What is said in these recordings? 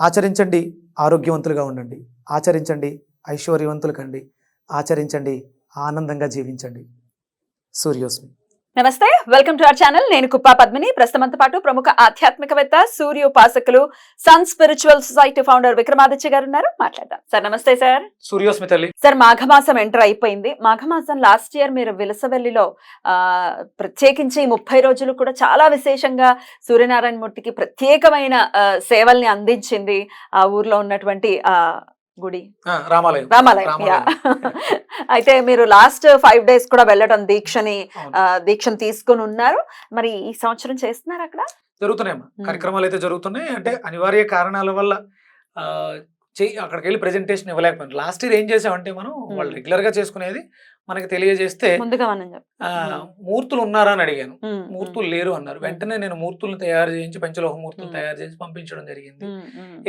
ఆచరించండి ఆరోగ్యవంతులుగా ఉండండి. ఆచరించండి ఐశ్వర్యవంతులు కండి. ఆచరించండి ఆనందంగా జీవించండి. సూర్యోస్మి. నమస్తే వెల్కమ్ టు అవర్ ఛానల్. నేను కుప్పా పద్మిని. ప్రస్తుతంతో పాటు ప్రముఖ ఆధ్యాత్మికవేత్త సూర్య ఉపాసకులు sun spiritual society founder Vikramaditya garu ఉన్నారు. మాట్లాడదాం. సార్ నమస్తే సార్. సూర్యోస్మి తల్లి సార్ మాఘమాసం ఎంటర్ అయిపోయింది. మాఘమాసం లాస్ట్ ఇయర్ మీరు విలసవెల్లిలో ఆ ప్రత్యేకించి ముప్పై రోజులు కూడా చాలా విశేషంగా సూర్యనారాయణ మూర్తికి ప్రత్యేకమైన సేవల్ని అందించింది. ఆ ఊర్లో ఉన్నటువంటి ఆ గుడి. రామాలయం. రామాలయం. అయితే మీరు లాస్ట్ ఫైవ్ డేస్ కూడా వెళ్ళడం దీక్షని దీక్షను తీసుకుని ఉన్నారు. మరి ఈ సంవత్సరం చేస్తున్నారు అక్కడ? జరుగుతున్నాయమ్మా మ్మ్. కార్యక్రమాలు అయితే జరుగుతున్నాయి. అంటే అనివార్య కారణాల వల్ల చెయ్యి అక్కడికి వెళ్ళి ప్రెజెంటేషన్ ఇవ్వలేకపోయాను. లాస్ట్ ఇయర్ ఏం చేసామంటే మనం వాళ్ళు మ్మ్. రెగ్యులర్గా చేసుకునేది మనకి తెలియజేస్తే. మూర్తులు ఉన్నారా అని అడిగాను. మూర్తులు లేరు అన్నారు. వెంటనే నేను మూర్తులను తయారు చేయించి పంచలోహ మూర్తులు. తయారు చేసి పంపించడం జరిగింది.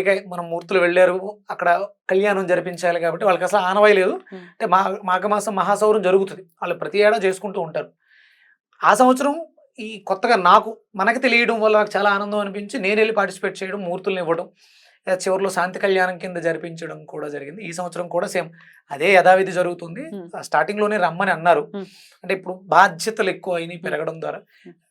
ఇక మనం మూర్తులు వెళ్ళారు. అక్కడ కళ్యాణం జరిపించాలి కాబట్టి వాళ్ళకి అసలు ఆనవాయి లేదు. అంటే మా మాఘమాసం మహాసౌరం జరుగుతుంది. వాళ్ళు ప్రతి ఏడా చేసుకుంటూ ఉంటారు. ఆ సంవత్సరం ఈ కొత్తగా నాకు మనకి తెలియడం వల్ల నాకు చాలా ఆనందం అనిపించి నేను వెళ్ళి పార్టిసిపేట్ చేయడం మూర్తుల్ని ఇవ్వడం. చివరిలో శాంతి కళ్యాణం కింద జరిపించడం కూడా జరిగింది ఈ సంవత్సరం కూడా సేమ్ అదే యథావిధి జరుగుతుంది. స్టార్టింగ్లోనే రమ్మని అన్నారు. అంటే ఇప్పుడు బాధ్యతలు ఎక్కువ అయినాయి పెరగడం ద్వారా.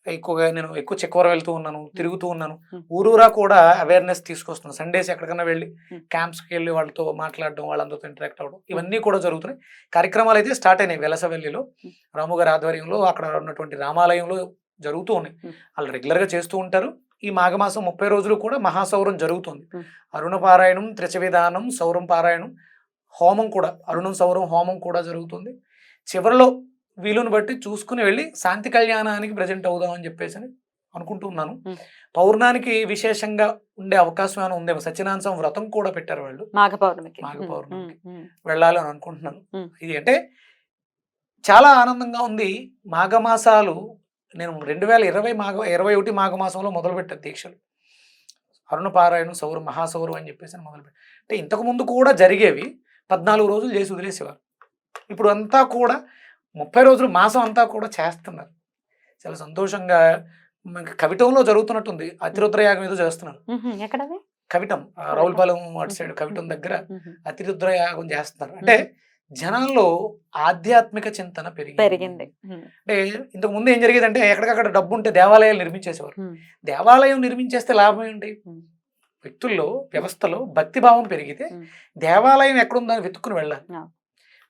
ఎక్కువగా నేను ఎక్కువ చెక్కవర వెళ్తూ ఉన్నాను తిరుగుతూ ఉన్నాను. ఊరూరా కూడా అవేర్నెస్ తీసుకొస్తున్నాను సండేస్ ఎక్కడికైనా వెళ్ళి. క్యాంప్స్కి వెళ్ళి వాళ్ళతో మాట్లాడడం వాళ్ళందరితో ఇంటరాక్ట్ అవ్వడం ఇవన్నీ కూడా జరుగుతున్నాయి కార్యక్రమాలు అయితే స్టార్ట్ అయినాయి వెలసవెల్లిలో మ్మ్. రాము గారి ఆధ్వర్యంలో అక్కడ ఉన్నటువంటి రామాలయంలో జరుగుతూ ఉన్నాయి. వాళ్ళు రెగ్యులర్గా చేస్తూ ఉంటారు ఈ మాఘమాసం ముప్పై రోజులు కూడా మహాసౌరం జరుగుతుంది. అరుణ పారాయణం త్రిచవిధానం సౌరం పారాయణం హోమం కూడా అరుణం సౌరం హోమం కూడా జరుగుతుంది. చివరిలో వీలుని బట్టి చూసుకుని వెళ్ళి శాంతి కళ్యాణానికి ప్రజెంట్ అవుదాం అని చెప్పేసి అని అనుకుంటున్నాను. పౌర్ణానికి విశేషంగా ఉండే అవకాశం ఏమైనా ఉందేమో? సత్యనారాయణ స్వామి వ్రతం కూడా పెట్టారు వాళ్ళు. మాఘ పౌర్ణమికి. పౌర్ణమికి. వెళ్ళాలి అని అనుకుంటున్నాను. ఇది అంటే చాలా ఆనందంగా ఉంది. మాఘమాసాలు నేను రెండు వేల ఇరవై మాఘ ఇరవై ఒకటి మాఘమాసంలో మొదలుపెట్టాను దీక్షలు. అరుణ పారాయణం సౌరం మహాసౌరం అని చెప్పేసి మొదలుపెట్టాను అంటే ఇంతకు ముందు కూడా జరిగేవి. పద్నాలుగు రోజులు చేసి వదిలేసేవారు. ఇప్పుడు అంతా కూడా ముప్పై రోజులు మాసం అంతా కూడా చేస్తున్నారు. చాలా సంతోషంగా కవిటంలో జరుగుతున్నట్టుంది. అతిరుద్రయాగం ఏదో చేస్తున్నారు. కవిటం రౌల్పాలెం అటు సైడ్ కవిటం దగ్గర ఉమ్, అతిరుద్ర యాగం చేస్తున్నారు. అంటే జనాల్లో ఆధ్యాత్మిక చింతన పెరిగింది. పెరిగింది. అంటే ఇంతకు ముందు ఏం జరిగేది అంటే ఎక్కడికక్కడ డబ్బు ఉంటే దేవాలయాలు నిర్మించేసేవారు. దేవాలయం నిర్మించేస్తే లాభం ఏంటి. వ్యక్తుల్లో వ్యవస్థలో భక్తి భావం పెరిగితే. దేవాలయం ఎక్కడుందని వెతుక్కుని వెళ్ళాలి.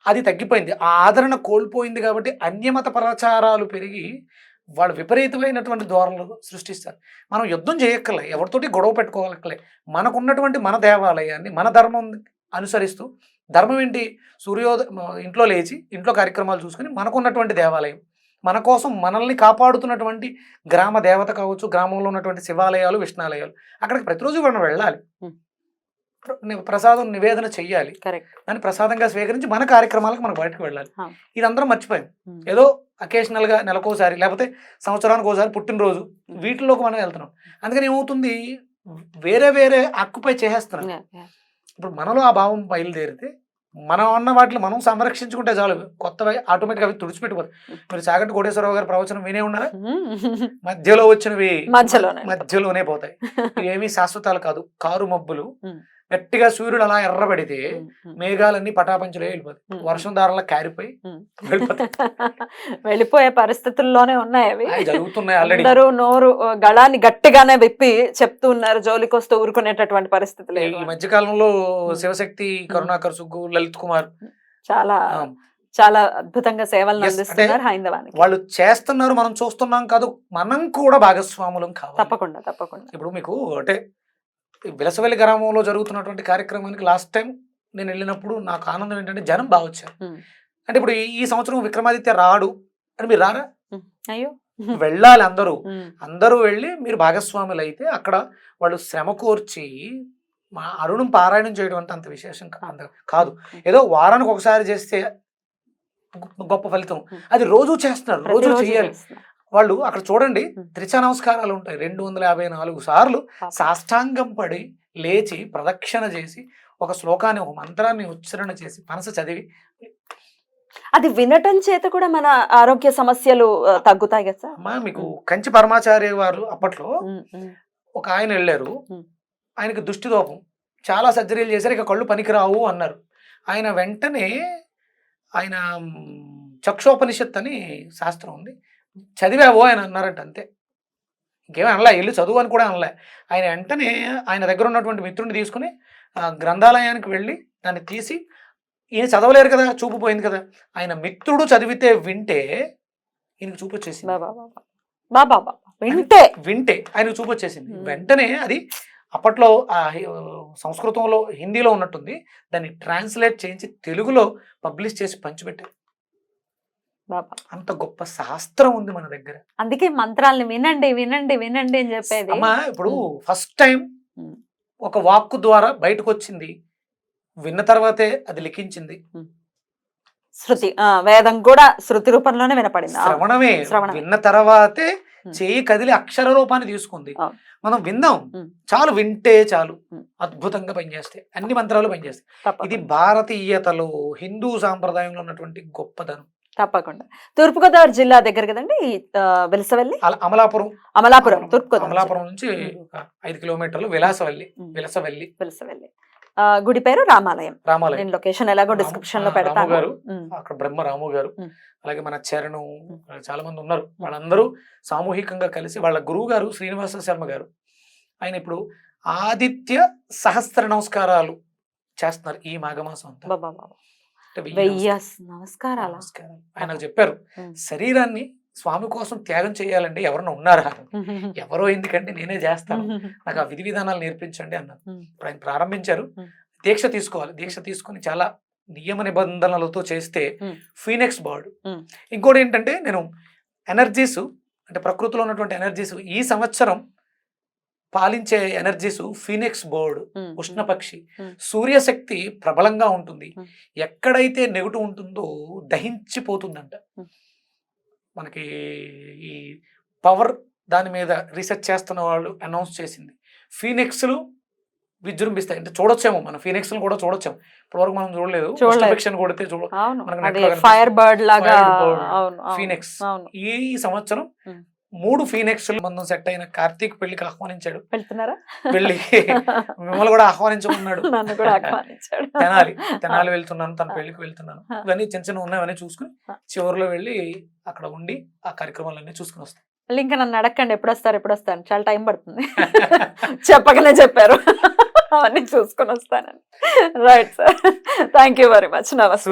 అది తగ్గిపోయింది. ఆ ఆదరణ కోల్పోయింది కాబట్టి అన్యమత ప్రచారాలు పెరిగి వాళ్ళు విపరీతమైనటువంటి ధోరణులు సృష్టిస్తారు. మనం యుద్ధం చేయక్కలే ఎవరితోటి గొడవ పెట్టుకోగలక్కలే మనకున్నటువంటి మన దేవాలయాన్ని మన ధర్మం అనుసరిస్తూ ధర్మం ఏంటి? సూర్యోదయ ఇంట్లో లేచి ఇంట్లో కార్యక్రమాలు చూసుకుని మనకున్నటువంటి దేవాలయం. మన కోసం మనల్ని కాపాడుతున్నటువంటి గ్రామ దేవత కావచ్చు గ్రామంలో ఉన్నటువంటి శివాలయాలు విష్ణాలయాలు. అక్కడికి ప్రతిరోజు మనం వెళ్ళాలి. ప్రసాదం నివేదన చెయ్యాలి. దాన్ని ప్రసాదంగా స్వీకరించి మన కార్యక్రమాలకు మనం బయటకు వెళ్ళాలి. ఆ. ఇది అందరం మర్చిపోయాం ఏదో అకేషనల్గా నెలకోసారి లేకపోతే సంవత్సరానికి ఒకసారి పుట్టినరోజు వీటిలోకి మనం వెళ్తున్నాం. అందుకని ఏమవుతుంది? వేరే వేరే ఆక్యుపై చేసేస్తున్నాం. ఇప్పుడు మనలో ఆ భావం బయలుదేరితే మనం అన్న వాటిని మనం సంరక్షించుకుంటే చాలు. కొత్తవి ఆటోమేటిక్ అవి తుడిచిపెట్టిపోతాయి మీరు సాగంటి కోటేశ్వరరావు గారి ప్రవచనం వినే ఉన్నారా? మధ్యలో వచ్చినవి మధ్యలోనే. పోతాయి. ఏమీ శాశ్వతాలు కాదు. కారు మబ్బులు. గట్టిగా సూర్యుడు అలా ఎర్రబడితే మేఘాలన్నీ పటాపంచలే వెళ్ళిపోతాయి. వర్షం దారంలో కారిపోయి వెళ్ళిపోయే పరిస్థితుల్లోనే ఉన్నాయి అవి. జరుగుతున్నాయి ఆల్రెడీ అందరూ నోరు గళాన్ని గట్టిగానే విప్పి చెప్తూ ఉన్నారు జోలికి వస్తూ ఊరుకునేటటువంటి పరిస్థితి లేదు ఈ మధ్య కాలంలో శివశక్తి కరుణాకర్ సుగ్గు లలిత్ కుమార్. చాలా చాలా అద్భుతంగా సేవలను అందిస్తున్నారు హైందవానికి. వాళ్ళు చేస్తున్నారు మనం చూస్తున్నాం కాదు మనం కూడా భాగస్వాములం కావాలి. తప్పకుండా తప్పకుండా. ఇప్పుడు మీకు అంటే ఈ విలసవెల్లి గ్రామంలో జరుగుతున్నటువంటి కార్యక్రమానికి లాస్ట్ టైం నేను వెళ్ళినప్పుడు నాకు ఆనందం ఏంటంటే జనం బాగా వచ్చారు. అంటే ఇప్పుడు ఈ- సంవత్సరం విక్రమాదిత్య రాడు అని మీరు రారా. అయ్యో. వెళ్ళాలి అందరూ. అందరూ వెళ్ళి మీరు భాగస్వాములు అయితే అక్కడ వాళ్ళు శ్రమ కోర్చి మా అరుణం పారాయణం చేయడం అంటే అంత విశేషం అంత కాదు. ఏదో వారానికి ఒకసారి చేస్తే గొప్ప- ఫలితం. అది రోజు చేస్తున్నారు. రోజు చేయాలి. వాళ్ళు అక్కడ చూడండి ఉం. త్రిచ నమస్కారాలు ఉంటాయి రెండు వందల యాభై నాలుగు సార్లు. సాష్టాంగం పడి లేచి ప్రదక్షిణ చేసి ఒక శ్లోకాన్ని ఒక మంత్రాన్ని ఉచ్చారణ చేసి మనసు చదివి అది వినటం చేత కూడా మన ఆరోగ్య సమస్యలు తగ్గుతాయి కదా సార్ అమ్మా మీకు. కంచి పరమాచార్య వారు అప్పట్లో. ఒక ఆయన వెళ్ళారు. ఆయనకి దుష్టి దోపం చాలా సర్జరీలు చేశారు ఇక కళ్ళు పనికిరావు అన్నారు ఆయన వెంటనే ఆయన చక్షోపనిషత్ అని శాస్త్రం ఉంది చదివావో ఆయన అన్నారంట అంతే. ఇంకేమీ అనలే వెళ్ళి చదువు అని కూడా అనలే. ఆయన వెంటనే ఆయన దగ్గర ఉన్నటువంటి మిత్రుడిని తీసుకుని గ్రంథాలయానికి వెళ్ళి దాన్ని తీసి ఈయన చదవలేరు కదా చూపు పోయింది కదా. ఆయన మిత్రుడు చదివితే వింటే ఈయనకు చూపు వచ్చేసింది. వింటే. వింటే ఆయనకు చూపు వచ్చేసింది. వెంటనే అది అప్పట్లో ఆ సంస్కృతంలో హిందీలో ఉన్నట్టుంది. దాన్ని ట్రాన్స్లేట్ చేయించి తెలుగులో పబ్లిష్ చేసి పంచిపెట్టారు. బాబా అంత గొప్ప శాస్త్రం ఉంది మన దగ్గర అందుకే మంత్రాల్ని వినండి వినండి వినండి అని చెప్పేది అమ్మా ఇప్పుడు. First time. ఒక వాక్కు ద్వారా బయటకు వచ్చింది విన్న తర్వాతే అది లిఖించింది శృతి వేదం కూడా శృతి రూపంలోనే వినపడింది శ్రవణమే. విన్న తర్వాతే. చేయి కదిలి అక్షర రూపాన్ని తీసుకుంది. మనం విందాం. చాలు వింటే చాలు. అద్భుతంగా పనిచేస్తాయి అన్ని మంత్రాలు పనిచేస్తాయి. ఇది భారతీయతలో హిందూ సాంప్రదాయంలో ఉన్నటువంటి గొప్పదనం తప్పకుండా. తూర్పుగోదావరి జిల్లా దగ్గర కదండి వెలసవల్లి? అమలాపురం. అమలాపురం తూర్పుగోదావరి అమలాపురం నుంచి ఐదు కిలోమీటర్లు విలాసవల్లి. విలసవల్లి. వెలసవల్లి. గుడి పేరు రామాలయం. రామాలయం. నేను లొకేషన్ ఎలాగో డిస్క్రిప్షన్లో పెడతాను. గారు. అక్కడ బ్రహ్మ రాము గారు. అలాగే మన చరణం. చాలా మంది ఉన్నారు. వాళ్ళందరూ సామూహికంగా కలిసి వాళ్ళ గురువు గారు శ్రీనివాస శర్మ గారు. ఆయన ఇప్పుడు ఆదిత్య సహస్ర నమస్కారాలు చేస్తున్నారు ఈ మాఘమాసం అంతా. బాబా బాబా. అంటే వెయ్యి నమస్కారాలు? ఆయన చెప్పారు. శరీరాన్ని స్వామి కోసం త్యాగం చేయాలండి ఎవరన్నా ఉన్నారా? ఎవరో ఎందుకంటే నేనే చేస్తాను. నాకు ఆ విధి విధానాలు నేర్పించండి అన్నారు. ఆయన ప్రారంభించారు. దీక్ష తీసుకోవాలి. దీక్ష తీసుకొని చాలా నియమ నిబంధనలతో చేస్తే. Phoenix bird. ఇంకోటి ఏంటంటే నేను ఎనర్జీస్ అంటే ప్రకృతిలో ఉన్నటువంటి ఎనర్జీస్ ఈ సంవత్సరం పాలించే ఎనర్జీస్ ఫీనెక్స్ బర్డ్ ఉష్ణపక్షి ఉమ్. సూర్యశక్తి ప్రబలంగా ఉంటుంది. ఉమ్. ఎక్కడైతే నెగటివ్ ఉంటుందో దహించిపోతుందంట. ఉమ్. మనకి ఈ పవర్ దాని మీద రీసెర్చ్ చేస్తున్న వాళ్ళు అనౌన్స్ చేసింది. ఫీనిక్స్లు విజృంభిస్తాయి. అంటే చూడొచ్చేమో మనం. ఫీనిక్స్ కూడా చూడొచ్చాము. ఇప్పటివరకు మనం చూడలేదు. ఉష్ణపక్షిని కొడితే చూడ ఫైర్ బర్డ్ లాగా ఫీనిక్స్ ఈ సంవత్సరం. మూడు ఫీనిక్స్ బంధం సెట్ అయిన కార్తీక్ పెళ్ళికి ఆహ్వానించాడు. వెళ్తున్నారా? వెళ్ళి మిమ్మల్ని కూడా ఆహ్వానించమన్నాడు. నన్ను కూడా ఆహ్వానించాడు. తెనాలి తెనాలి వెళ్తున్నాను తన పెళ్ళికి వెళ్తున్నాను. ఇవన్నీ చిన్న చిన్న ఉన్నాయి అవన్నీ చూసుకుని చివరిలో వెళ్ళి అక్కడ ఉండి ఆ కార్యక్రమాలన్నీ చూసుకుని వస్తాం మళ్ళీ ఇంకా నన్ను అడగండి ఎప్పుడు వస్తారు ఎప్పుడు వస్తాను చాలా టైం పడుతుంది. చెప్పకనే చెప్పారు. అవన్నీ చూసుకొని వస్తానని. Right sir. Thank you very much నమస్తే.